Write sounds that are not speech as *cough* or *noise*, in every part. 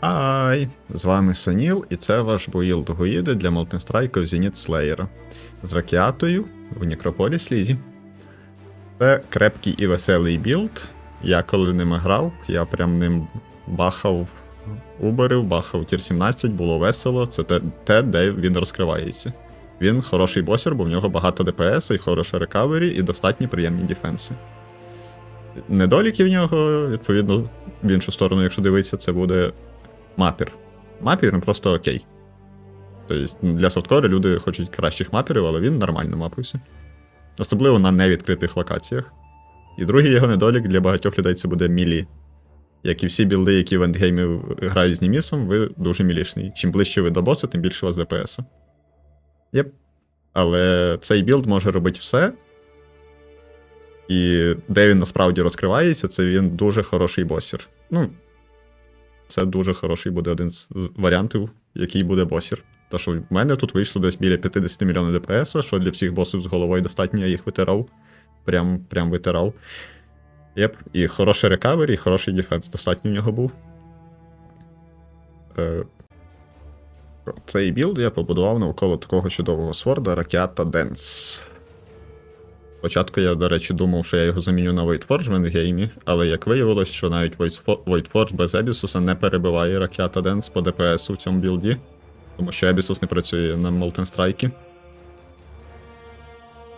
Ай! З вами Соніл, і це ваш боїлд Гуїди для Молтенстрайка Zenith Slayer з ракіатою в Некрополі Лізі. Це крепкий і веселий білд. Я коли ним грав, я прям ним бахав уберів, бахав тір 17, було весело. Це те, те, де він розкривається. Він хороший босер, бо в нього багато ДПС і хороше рекавері, і достатні приємні дефенси. Недоліки в нього, відповідно, в іншу сторону, якщо дивитися, це буде мапір. Мапір він просто окей. Тобто для софткори люди хочуть кращих мапірів, але він нормально мапився. Особливо на невідкритих локаціях. І другий його недолік для багатьох людей це буде мілі. Як і всі білди, які в ендгеймі грають з Німісом, ви дуже мілішний. Чим ближче ви до боса, тим більше у вас ДПС. Єп. Але цей білд може робити все. І де він насправді розкривається, це він дуже хороший босір. Ну, це дуже хороший буде один з варіантів, який буде босір. Тому що в мене тут вийшло десь біля 50 мільйонів ДПС, що для всіх босів з головою достатньо, я їх витирав. Прям, прям витирав. Єп. І хороший рекавері, і хороший дефенс достатньо в нього був. Е, Цей білд я побудував навколо такого чудового сворда Ракіата Денс. Спочатку я, до речі, думав, що я його заміню на Voidforge в ендгеймі, але як виявилось, що навіть Voidforge без Ебісуса не перебиває Ракіата Денс по ДПС у цьому білді, тому що Ебісус не працює на Molten Strike.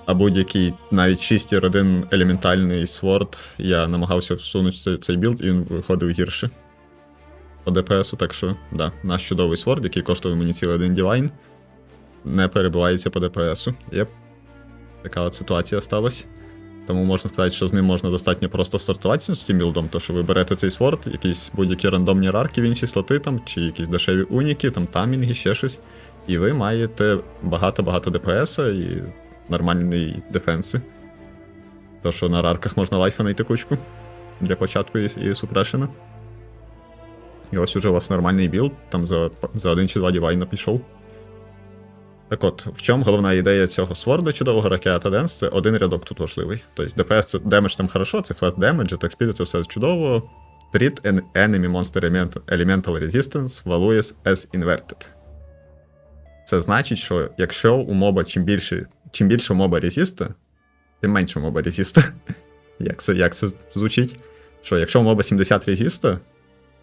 А будь-який навіть 6 1 елементальний сворд я намагався всунути цей, білд, і він виходив гірше по ДПСу, так що, да, наш чудовий сворд, який коштує мені цілий один дівайн, не перебивається по ДПСу. Єп. Така от ситуація сталася. Тому можна сказати, що з ним можна достатньо просто стартуватися з цим білдом, то що ви берете цей сворд, якісь будь-які рандомні рарки в інші слоти, там, чи якісь дешеві уніки, там тамінги, ще щось. І ви маєте багато-багато ДПС і нормальні дефенси. То, що на рарках можна лайфа знайти кучку для початку і, і супрешена. І ось уже у вас нормальний білд, там за, за один чи два дівайна пішов. Так от, в чому головна ідея цього сворда чудового ракета Денс, це один рядок тут важливий. Тобто ДПС це демедж там хорошо, це флет демедж, так спіди це все чудово. Treat enemy monster elemental resistance values as inverted. Це значить, що якщо у моба чим більше, чим більше моба резіста, тим менше моба резіста. *laughs* Як це, як це звучить? Що якщо у моба 70 резіста,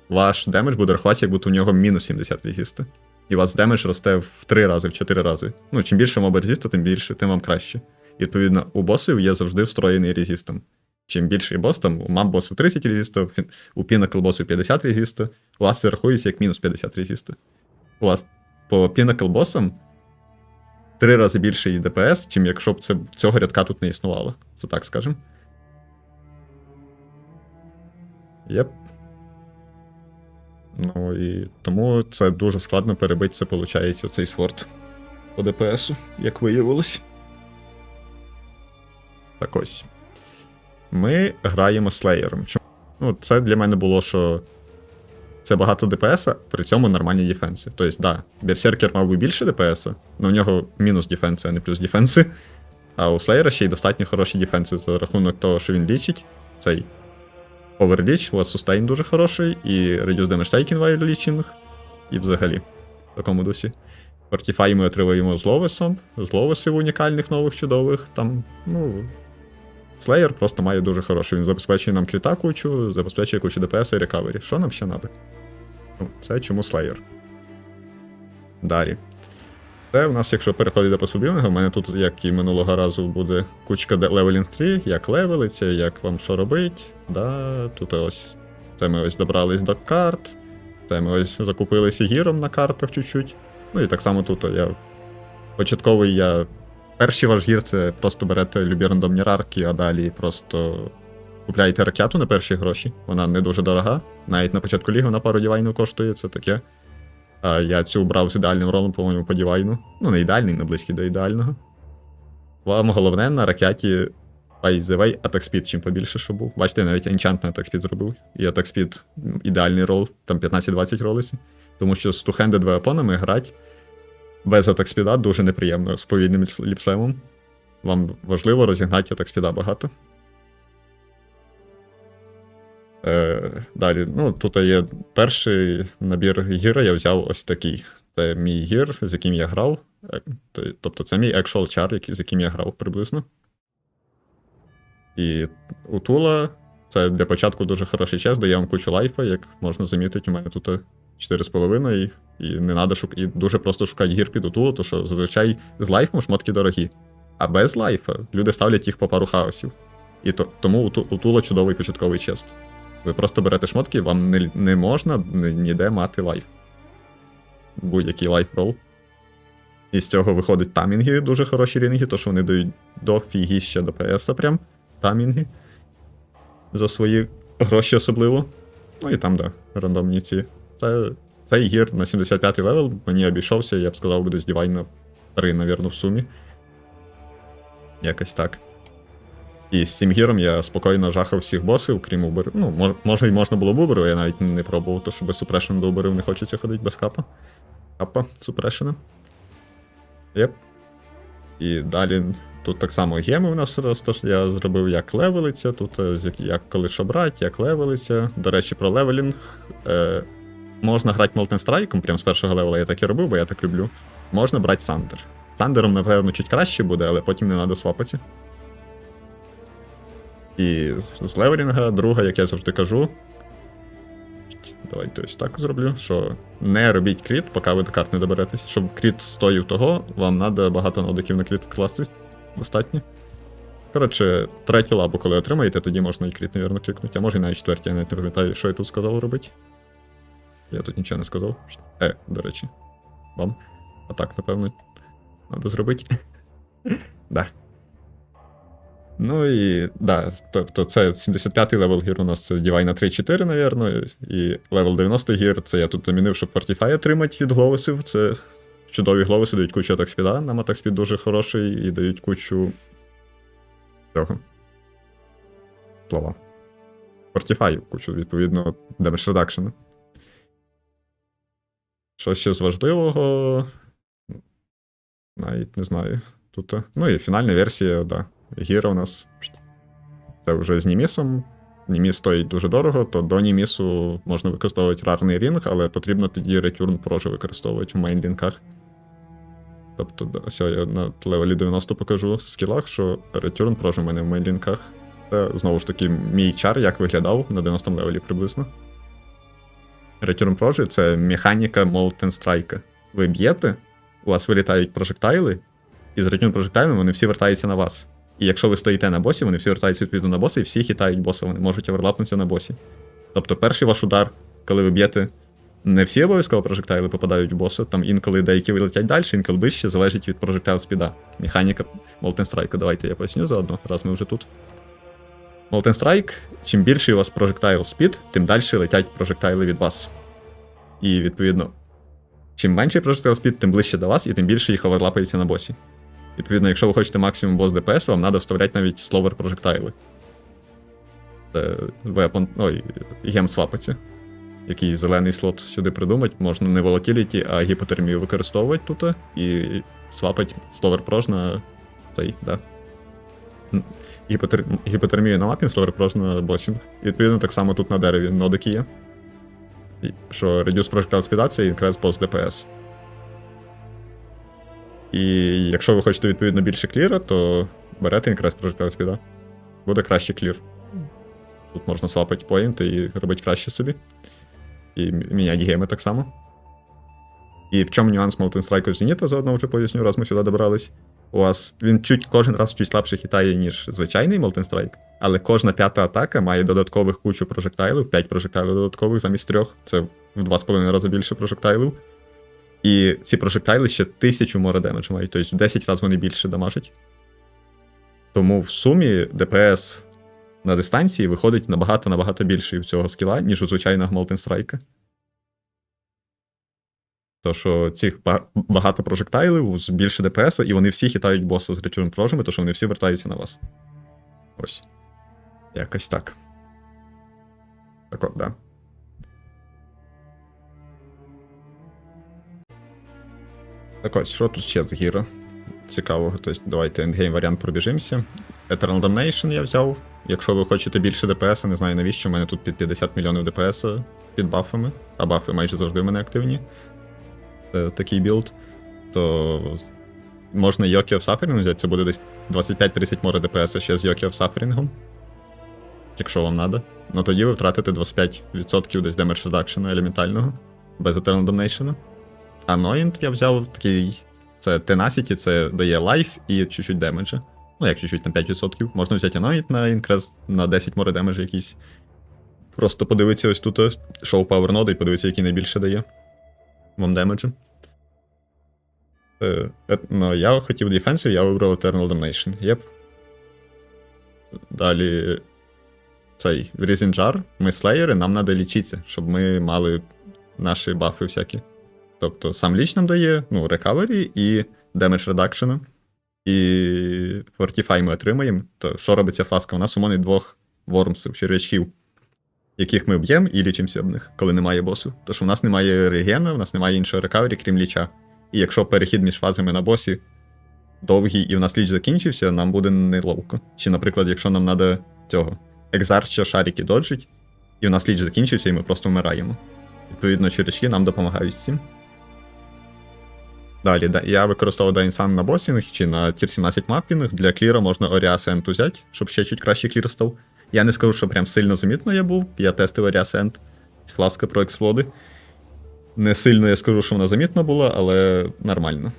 ваш демедж буде рахуватися, як будто у нього мінус 70 резіста. І у вас демедж росте в 3 рази, в 4 рази. Ну, чим більше моба резіста, тим більше, тим вам краще. І відповідно, у босів є завжди встроєний резістом. Чим більший бос, там у мап босу 30 резіста, у Пін- у Pinnacle босу 50 резіста, у вас це рахується як мінус 50 резіста. У вас по Pinnacle босам три рази більший ДПС, чим якщо б це, цього рядка тут не існувало. Це так скажемо. Єп. Ну і тому це дуже складно перебити це, виходить, цей сворд по ДПСу, як виявилось. Так ось. Ми граємо слеєром. Ну, це для мене було, що це багато ДПС, при цьому нормальні дефенси. Тобто, да, Берсеркер мав би більше ДПС, але в нього мінус дефенси, а не плюс дефенси. А у Слеєра ще й достатньо хороші дефенси за рахунок того, що він лічить. Цей Оверліч, у вас сустейн дуже хороший, і Reduce Damage Taken while Leeching, і взагалі в такому дусі. Fortify ми отримуємо з Ловесом, з Ловесів унікальних нових чудових. Там, ну. Слеєр просто має дуже хороший. Він забезпечує нам кріта кучу, забезпечує кучу ДПС і рекавері. Що нам ще треба? Ну, це чому Слеєр. Далі. Це у нас, якщо переходить до пособілінга, у мене тут, як і минулого разу, буде кучка левелінг 3, як левелиться, як вам що робить. Да, тут ось. Це ми ось добрались до карт. Це ми ось закупилися гіром на картах чуть-чуть. Ну і так само тут я. Початковий я. Перший ваш гір це просто берете любі рандомні рарки, а далі просто купляєте ракету на перші гроші. Вона не дуже дорога. Навіть на початку ліги вона пару дівайнів коштує, це таке. А я цю брав з ідеальним ролом, по-моєму, по дівайну. Ну, не ідеальний, не близький до ідеального. Вам головне на ракеті by the way, attack speed чим побільше, що був. Бачите, навіть enchant на attack speed зробив. І attack speed ідеальний рол, там 15-20 ролиться. Тому що з two-handed веапонами грати без attack speed дуже неприємно з повільним ліпсемом. Вам важливо розігнати attack speed багато. Е, далі, ну, тут є перший набір гіра, я взяв ось такий. Це мій гір, з яким я грав. Е, Тобто це мій actual який- з яким я грав приблизно. І у Тула це для початку дуже хороший час, дає вам кучу лайфа, як можна замітити, у мене тут 4,5 і, і не надо шук... і дуже просто шукати гір під Утулу, тому що зазвичай з лайфом шмотки дорогі. А без лайфа люди ставлять їх по пару хаосів. І то, тому у Тула чудовий початковий чест. Ви просто берете шмотки, вам не, не можна ніде мати лайф. Будь-який лайф рол. І з цього виходять тамінги, дуже хороші рінги, то що вони дають до фігіща до ПС прям тамінги. За свої гроші особливо. Ну і там, да, рандомні ці. Це, цей гір на 75-й левел мені обійшовся, я б сказав, буде з Divine 3, навірно, в сумі. Якось так. І з цим гіром я спокійно жахав всіх босів, крім уберів. Ну, мож, може, і можна було б уберу, я навіть не пробував, то що без супрешена до уберів не хочеться ходити без капа. Капа, супрешена. Єп. І далі тут так само геми у нас просто я зробив, як левелиться, тут е, як, коли що брати, як левелиться. До речі, про левелінг. Е, можна грати Molten Strike, прям з першого левела я так і робив, бо я так люблю. Можна брати Сандер. Сандером, напевно, чуть краще буде, але потім не треба свапати. І з- левелінга, друга, як я завжди кажу. Давайте ось так зроблю, що не робіть кріт, поки ви до карт не доберетесь. Щоб кріт стоїв того, вам треба багато нодиків на кріт вкласти. Достатньо. Коротше, третю лабу, коли отримаєте, тоді можна і кріт, навірно, клікнути. А може і навіть четвертій, я навіть не пам'ятаю, що я тут сказав робити. Я тут нічого не сказав. Е, до речі. Вам. А так, напевно, треба зробити. *laughs* Да. Ну і да, тобто це 75-й левел гір у нас це Divine 3-4, навірно, і левел 90 гір це я тут замінив, щоб Fortify отримати від гловисів. Це чудові гловиси дають кучу атак спіда, нам атак спід дуже хороший і дають кучу. Цього. Слова. Fortify кучу, відповідно, damage reduction. Що ще з важливого? Навіть не знаю. Тут. Ну і фінальна версія, да. Гіра у нас. Це вже з Німісом. Німіс стоїть дуже дорого, то до Німісу можна використовувати рарний рінг, але потрібно тоді Pro вже використовувати в мейнлінках. Тобто, ось я на левелі 90 покажу в скілах, що Return Pro в мене в мейнлінках. Це знову ж таки мій чар, як виглядав на 90 левелі приблизно. Return Pro це механіка Molten Strike. Ви б'єте, у вас вилітають прожектайли, і з Return прожектайлами вони всі вертаються на вас. І якщо ви стоїте на босі, вони всі вертаються відповідно на боса і всі хитають боса, вони можуть оверлапнутися на босі. Тобто перший ваш удар, коли ви б'єте, не всі обов'язково прожектайли попадають в боса, там інколи деякі вилетять далі, інколи ближче, залежить від прожектайл спіда. Механіка Strike, давайте я поясню заодно, раз ми вже тут. Molten Strike, чим більший у вас прожектайл спід, тим далі летять прожектайли від вас. І відповідно, чим менший прожектайл спід, тим ближче до вас, і тим більше їх оверлапається на босі. Відповідно, якщо ви хочете максимум бос ДПС, вам треба вставляти навіть словер прожектайли. Це вепон. Ой, гем свапиться. Якийсь зелений слот сюди придумати, можна не волатіліті, а гіпотермію використовувати тут і свапати словер прож на цей, да. Гіпотер... Гіпотермію на мапі, словер прож на босінг. І відповідно так само тут на дереві нодики є. Що Reduce Projectile Speed це якраз бос ДПС. І якщо ви хочете відповідно більше кліра, то берете якраз Projectile Speed. Буде краще клір. Тут можна свапати поінти і робити краще собі. І міняти геми так само. І в чому нюанс Molten Strike Зеніта, заодно вже поясню, раз ми сюди добрались. У вас він чуть кожен раз чуть слабше хитає, ніж звичайний Molten Strike, але кожна п'ята атака має додаткових кучу прожектайлів, 5 прожектайлів додаткових замість трьох. Це в 2,5 рази більше прожектайлів. І ці прожектайли ще 1000 море демедж мають, тобто в 10 разів вони більше дамажать. Тому в сумі ДПС на дистанції виходить набагато-набагато більший в цього скіла, ніж у звичайного Strike. То, що цих багато прожектайлів, з більше ДПС, і вони всі хитають боса з речовим прожими, то що вони всі вертаються на вас. Ось. Якось так. Так от, да. Так ось, що тут ще з гіра? Цікавого. Тобто, давайте ендгейм варіант пробіжимося. Eternal Damnation я взяв. Якщо ви хочете більше ДПС, не знаю навіщо, у мене тут під 50 мільйонів ДПС під бафами, а бафи майже завжди в мене активні. Е, такий білд, то можна Йокі Suffering взяти, це буде десь 25-30 море ДПС ще з Йокі Suffering, якщо вам треба. Ну тоді ви втратите 25% десь Damage Reduction елементального, без Eternal Damnation. А Noint я взяв такий. Це Tenacity, це дає лайф і чуть-чуть демеджа. Ну, як чуть-чуть на 5%. Можна взяти Anoint на інкрес на 10 море демеджа якийсь. Просто подивитися ось тут шоу Power Node і подивитися, який найбільше дає вам демеджа. Е, е, ну, я хотів Defensive, я вибрав Eternal Damnation. Єп. Далі. Цей Risen Jar. Ми слеєри, нам треба лічитися, щоб ми мали наші бафи всякі. Тобто сам ліч нам дає, ну, recovery і damage reduction. І Fortify ми отримаємо. То що робиться фласка? У нас умовний двох вормсів, черв'ячків, яких ми б'ємо і лічимося об них, коли немає босу. Тож у нас немає регена, у нас немає іншого рекавері, крім ліча. І якщо перехід між фазами на босі довгий і в нас ліч закінчився, нам буде неловко. Чи, наприклад, якщо нам треба цього екзарча шарики доджить, і у нас ліч закінчився, і ми просто вмираємо. Відповідно, червячки нам допомагають з цим. Далі, да, я використовував Dainsan на босінг чи на тір 17 мапінг. Для кліра можна Оріас Ент взяти, щоб ще чуть краще клір став. Я не скажу, що прям сильно замітно я був. Я тестив Оріас Ент. Фласка про експлоди. Не сильно я скажу, що вона замітна була, але нормально.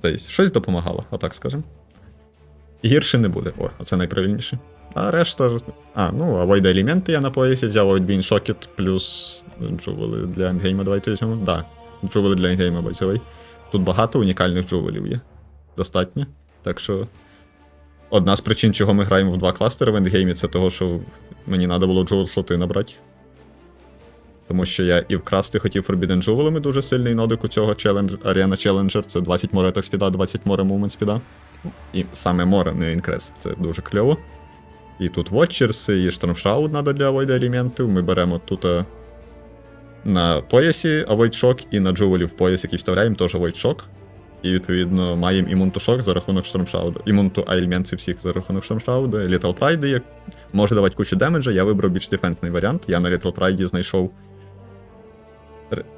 Тобто, щось допомагало, отак скажемо. Гірше не буде. О, оце найправильніше. А решта. А, ну, Avoid елементи я на поясі взяв, Being Shocket плюс джувели для ендгейма, давайте візьмемо. Да, джувели для ендгейма бойцевий. Тут багато унікальних джувелів є. Достатньо. Так що. Одна з причин, чого ми граємо в два кластери в ендгеймі, це того, що мені треба було джувел слоти набрати. Тому що я і вкрасти хотів Forbidden Jewelами дуже сильний нодик у цього челендж, Arena Challenger, це 20 море так спіда, 20 море мувмент спіда. І саме море, не інкрес, це дуже кльово. І тут Watchers, і Штормшаут треба для Avoid елементів. Ми беремо тут е, на поясі Avoid Shock і на джувелі в пояс, який вставляємо, теж Avoid Shock. І відповідно маємо імун to Shock за рахунок Штормшауда. Імун to елементи всіх за рахунок. Little Pride як може давати кучу демеджа, я вибрав більш дефентний варіант. Я на Little Pride знайшов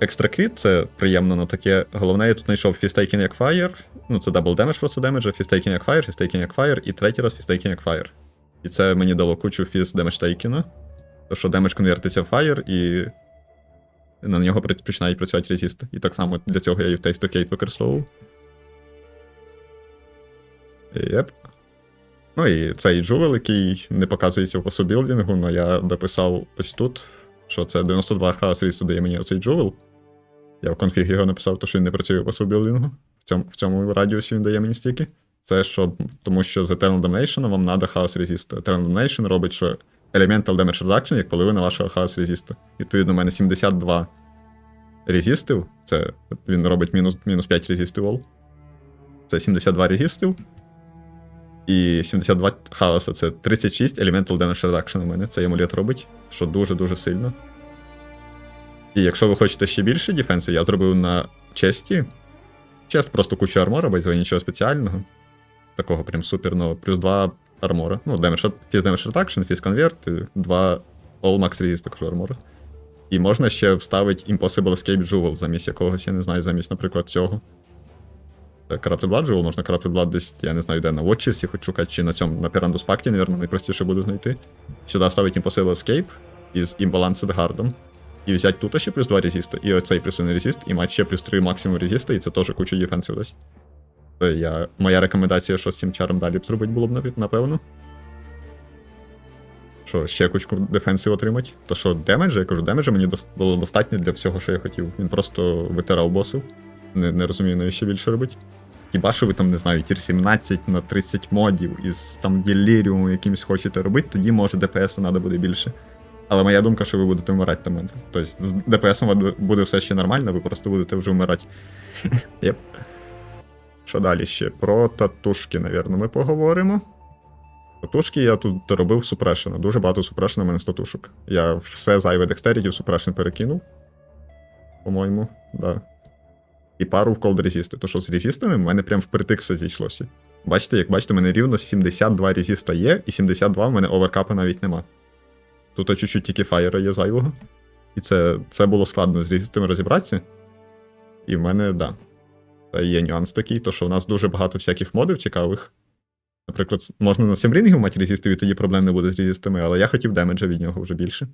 Екстра кріт це приємно, але таке. Головне, я тут знайшов Фістейкін як Fire. Ну, це дабл демедж просто демеджа, Фістейкін як Fire, Фістейкін як Fire, і третій раз Фістейкін як Fire. І це мені дало кучу фіст демедж тейкіна. То що демедж конвертиться в Fire, і на нього починають працювати резисти. І так само для цього я і в Taste використовував. Єп. Ну і цей джувел, який не показується в пособілдингу, але я дописав ось тут що це 92 хаос рісу дає мені оцей джувел. Я в конфіг його написав, то що він не працює по субілдингу. В цьому, в цьому радіусі він дає мені стільки. Це що, тому що з Eternal Damnation вам треба хаос резисту. Eternal Damnation робить, що Elemental Damage Reduction, як половина вашого хаос резисту. Відповідно, у мене 72 резистів. Це він робить мінус, мінус 5 резистів all. Це 72 резистів. І 72 хаоса це 36 Elemental Damage Reduction у мене. Цей амулет робить, що дуже-дуже сильно. І якщо ви хочете ще більше дефенсу, я зробив на честі. Чест просто кучу армора, без нічого спеціального. Такого прям суперного. Плюс 2 армора. Ну, damage, Fizz Damage Reduction, Fizz Convert, 2 All Max Resist також армора. І можна ще вставити Impossible Escape Jewel замість якогось, я не знаю, замість, наприклад, цього. Corrupted Blood Jewel, можна Corrupted Blood десь, я не знаю, де на Watchers хоч шукати, чи на цьому, на Pyrandus Pact, напевно, найпростіше буде знайти. Сюди вставити Impossible Escape із Imbalanced Guardом. І взяти тут ще плюс 2 резиста, і оцей плюс 1 резист, і мати ще плюс 3 максимум резиста, і це теж куча дефенсів дасть. Я, моя рекомендація, що з цим чаром далі б зробити було б напевно. Що, ще кучку дефенсів отримати? То що, демеджа, я кажу, демеджа мені було достатньо для всього, що я хотів. Він просто витирав босів. Не, не розумію, навіщо більше робити. Хіба що ви там, не знаю, тір 17 на 30 модів із там деліріумом якимось хочете робити, тоді може ДПС треба буде більше. Але моя думка, що ви будете вмирати там. Тобто з ДПС буде все ще нормально, ви просто будете вже вмирати. *laughs* Єп. Що далі ще? Про татушки, напевно, ми поговоримо. Татушки я тут робив супрешена. Дуже багато супрешена в мене з татушок. Я все зайве декстеріті в супрешен перекинув. По-моєму, да. І пару в колд резисти. То що з резистами в мене прям впритик все зійшлося. Бачите, як бачите, в мене рівно 72 резіста є, і 72 в мене оверкапа навіть нема. Тут чуть-чуть тільки фаєра є зайвого. І це, це було складно з резістами розібратися. І в мене, да. Є нюанс такий, то що в нас дуже багато всяких модів цікавих. Наприклад, можна на Семрінгів мати резістів, і тоді проблем не буде з резістами, але я хотів демеджа від нього вже більше.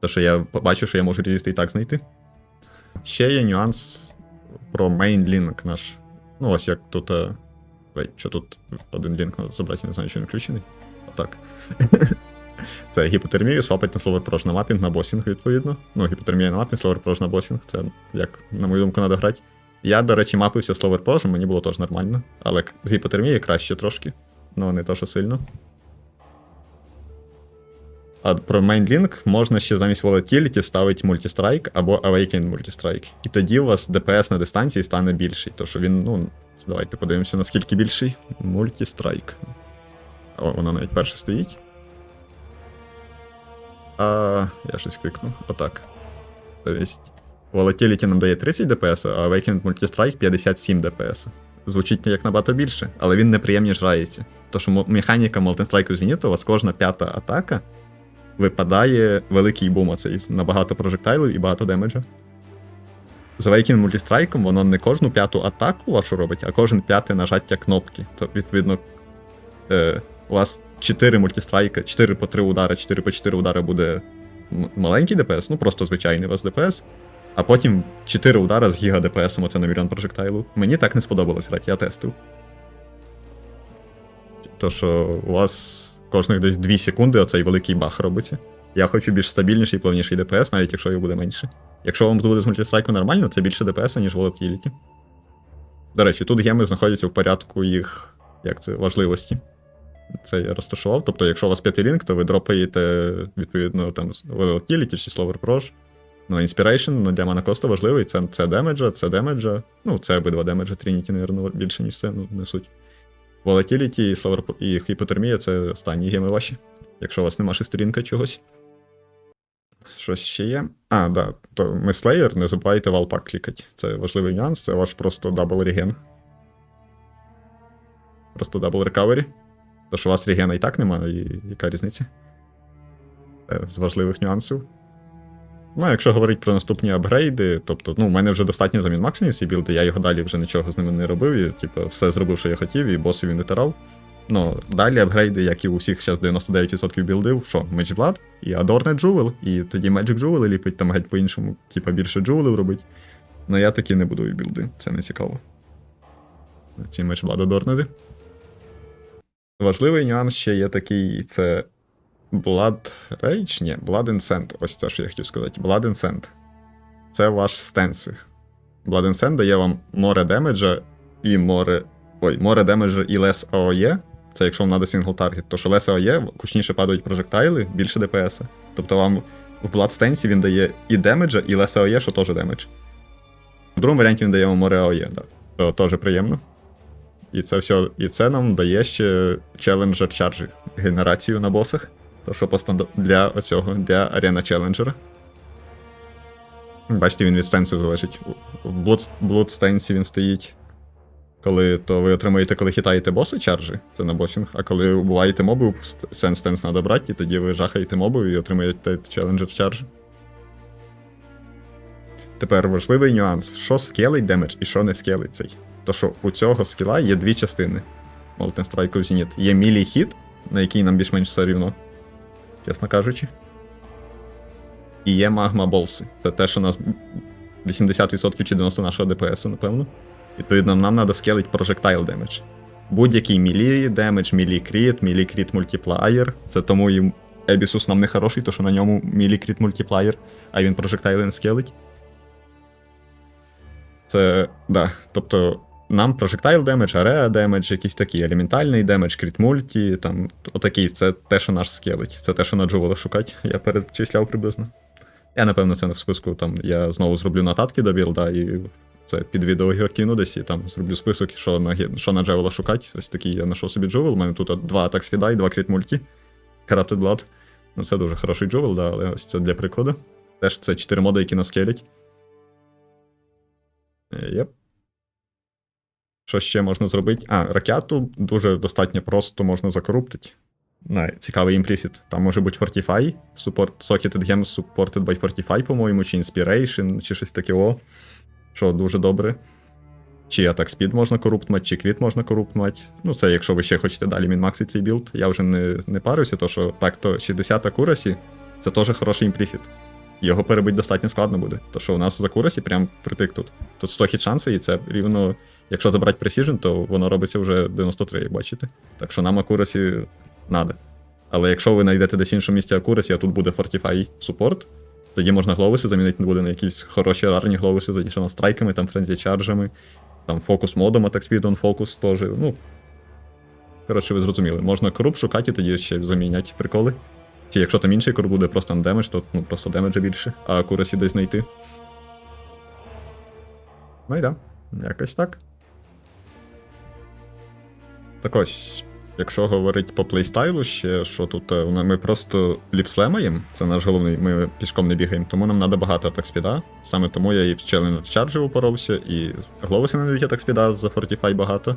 То що я бачу, що я можу резісти і так знайти. Ще є нюанс про main link наш. Ну, ось як тут. е, Ой, що тут один лінк забрати, не знаю, чи він включений. Отак. *laughs* Це гіпотермію, свапать на слово прож на мапінг на босінг, відповідно. Ну, гіпотермія на мапінг, слово прож на босінг. Це як, на мою думку, треба грати. Я, до речі, мапився словер прожем, мені було теж нормально. Але з гіпотермії краще трошки. Ну, не то, що сильно. А про мейнлінк можна ще замість Volatility ставити мультістрайк або Awakened мультістрайк. І тоді у вас ДПС на дистанції стане більший. То що він, ну, давайте подивимося, наскільки більший. Мультістрайк. О, воно навіть перше стоїть. А, я щось кликнув. Отак. Тобто, Volatility нам дає 30 ДПС, а Awakened Multistrike 57 ДПС. Звучить як набагато більше, але він неприємніше грається. То що механіка Molten Strike у у вас кожна п'ята атака випадає великий бум оцей на прожектайлів і багато демеджа. З Awakened Multistrike воно не кожну п'яту атаку вашу робить, а кожен п'яте нажаття кнопки. То, відповідно, е, у вас 4 мультістрайка, 4 по 3 удари, 4 по 4 удари буде маленький ДПС, ну просто звичайний у вас ДПС. А потім 4 удара з гіга ДПСом, оце на мільйон прожектайлу. Мені так не сподобалось грати, я тестив. То, що у вас кожних десь 2 секунди оцей великий бах робиться. Я хочу більш стабільніший, і плавніший ДПС, навіть якщо його буде менше. Якщо вам буде з мультистрайку нормально, це більше ДПС, ніж Volatility. До речі, тут геми знаходяться в порядку їх як це, важливості. Це я розташував. Тобто, якщо у вас п'ятий то ви дропаєте, відповідно, там Volatility чи Slower Proj. Ну, Inspiration, ну, для мене просто важливий. Це, це демеджа, це демеджа. Ну, це обидва демеджа, Trinity, напевно, більше, ніж це, ну, не суть. Volatility і, Slower, і гіпотермія це останні геми ваші. Якщо у вас нема шестерінка чогось. Щось ще є. А, да. То ми Slayer, не забувайте валпак клікати. Це важливий нюанс, це ваш просто дабл реген. Просто дабл рекавері. То що у вас регена і так немає, і яка різниця? Це з важливих нюансів. Ну, якщо говорити про наступні апгрейди, тобто, ну, в мене вже достатньо замін максимум ці білди, я його далі вже нічого з ними не робив, і, типу, все зробив, що я хотів, і босів він витирав. Ну, далі апгрейди, як і у всіх зараз 99% білдив, що Mage Blood і Adorned Jewel, і тоді Magic Jewel ліпить там геть по-іншому, типа більше джувелів робить. Ну я такі не будую білди, це не цікаво. Ці Mage Blood Adorned. Важливий нюанс ще є такий, це Blood Rage? Ні, Blood Incent. Ось це, що я хотів сказати. Blood Incent. Це ваш стенси. Blood Incent дає вам море демеджа і море. Ой, море демеджа і less AOE. Це якщо вам треба сингл таргет, то що less AOE, кучніше падають прожектайли, більше ДПС. Тобто вам в Blood Stance він дає і демеджа, і less AOE, що теж демедж. В другому варіанті він дає вам море AOE, да. що теж приємно. І це все, і це нам дає ще челенджер чарджі генерацію на босах. То що по для оцього, для арена челенджера. Бачите, він від стенсів залежить. В Blood він стоїть. Коли то ви отримуєте, коли хитаєте боси чарджі, це на босінг, а коли убиваєте мобів, сен стенс треба брати, і тоді ви жахаєте мобів і отримуєте челенджер чардж. Тепер важливий нюанс: що скелить демедж і що не скелить цей. То що у цього скіла є дві частини. Molten Strike Zenith. Є мілій хіт, на який нам більш-менш все рівно, чесно кажучи. І є магма болси. Це те, що у нас 80% чи 90% нашого ДПС, напевно. Відповідно, нам треба скелить projectile damage. Будь-який мілі демедж, мілі кріт, мілі кріт мультиплаєр. Це тому і Ебісус нам не хороший, то що на ньому мілі кріт мультиплаєр, а він projectile не скелить. Це, да, тобто нам projectile damage, area damage, якийсь такий елементальний damage, кріт мульті, там, отакий, це те, що наш скелить. Це те, що на джувела шукати, *laughs* я перечисляв приблизно. Я, напевно, це не в списку, там я знову зроблю нотатки до білда і це під відео його кину десь і там зроблю список, що на, що на джевела шукати. Ось такий я знайшов собі джувел. У мене тут два атак свіда і два кріт мульті. Corrupted Blood. Ну, це дуже хороший джувел, да, але ось це для прикладу. Теж це 4 моди, які наскелять. Е, Єп. Що ще можна зробити? А, ракету дуже достатньо просто можна закоруптити. Цікавий імплісіт. Там може бути Fortify, support, Socketed Gems supported by Fortify, по-моєму, чи Inspiration, чи щось таке. О, що дуже добре. Чи Attack Speed можна коруптмати, чи Crit можна коруптмати. Ну, це якщо ви ще хочете далі мінмаксити цей білд. Я вже не, не парюся, то що так-то 60 акурасі це теж хороший імплісіт. Його перебити достатньо складно буде. То що у нас за курасі прям впритик тут. Тут 100 хіт шанси, і це рівно. Якщо забрати Precision, то воно робиться вже 93, як бачите. Так що нам акурасі надо. Але якщо ви знайдете десь в іншому місці акурасі, а тут буде Fortify супорт, тоді можна гловиси замінити буде на якісь хороші рарні гловиси з additional страйками, там френзі чарджами, там фокус модом, атак спідон, фокус теж. Ну. Коротше, ви зрозуміли. Можна коруп шукати, тоді ще заміняти приколи. Чи якщо там інший коруп буде просто на демедж, то ну, просто демеджа більше, а акурасі десь знайти. Ну і да, якось так. Так ось, якщо говорити по плейстайлу ще, що тут е, ми просто ліпслемаємо, це наш головний, ми пішком не бігаємо, тому нам треба багато атак спіда. Саме тому я і в челен чарджі упоровся, і гловуси не дають атак спіда за Fortify багато.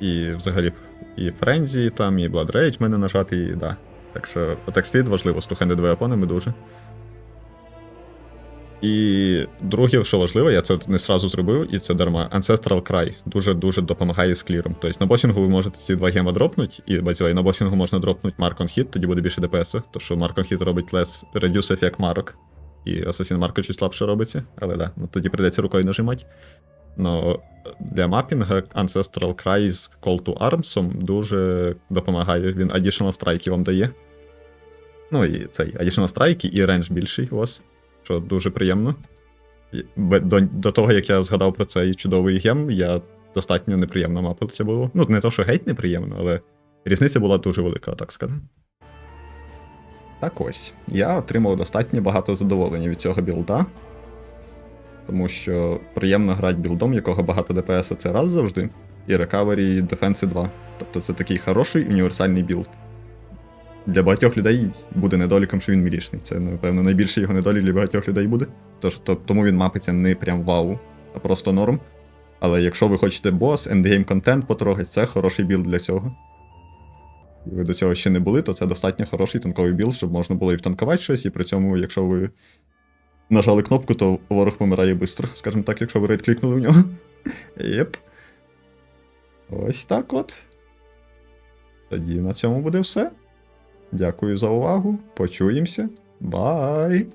І взагалі і Френзі там, і Blood Rage в мене нажати, і да. Так що атак спід важливо, стухенди двоє опонами дуже. І друге, що важливо, я це не сразу зробив, і це дарма. Ancestral Cry дуже-дуже допомагає з кліром. Тобто на босінгу ви можете ці два гема дропнути, і базілей, на босінгу можна дропнути Mark on Hit, тоді буде більше ДПС, то що Mark on Hit робить less reduce ефект марок. І Assassin Mark чуть слабше робиться, але да, ну тоді прийдеться рукою нажимати. Но для мапінга Ancestral Cry з Call to Arms дуже допомагає. Він additional страйки вам дає. Ну і цей additional страйки і рейндж більший у вас що дуже приємно. До, до того, як я згадав про цей чудовий гем, я достатньо неприємно мапилося було. Ну, не то, що геть неприємно, але різниця була дуже велика, так скажемо. Так ось. Я отримав достатньо багато задоволення від цього білда. Тому що приємно грати білдом, якого багато ДПС це раз завжди, і рекавері Defense 2. Тобто це такий хороший універсальний білд для багатьох людей буде недоліком, що він мілішний. Це, напевно, найбільший його недолік для багатьох людей буде. Тож, то, тому він мапиться не прям вау, а просто норм. Але якщо ви хочете бос, ендгейм контент потрогати, це хороший білд для цього. І ви до цього ще не були, то це достатньо хороший танковий білд, щоб можна було і втанкувати щось, і при цьому, якщо ви нажали кнопку, то ворог помирає швидко, скажімо так, якщо ви рейд клікнули в нього. *laughs* Єп. Ось так от. Тоді на цьому буде все. Дякую за увагу. Почуємося. Бай!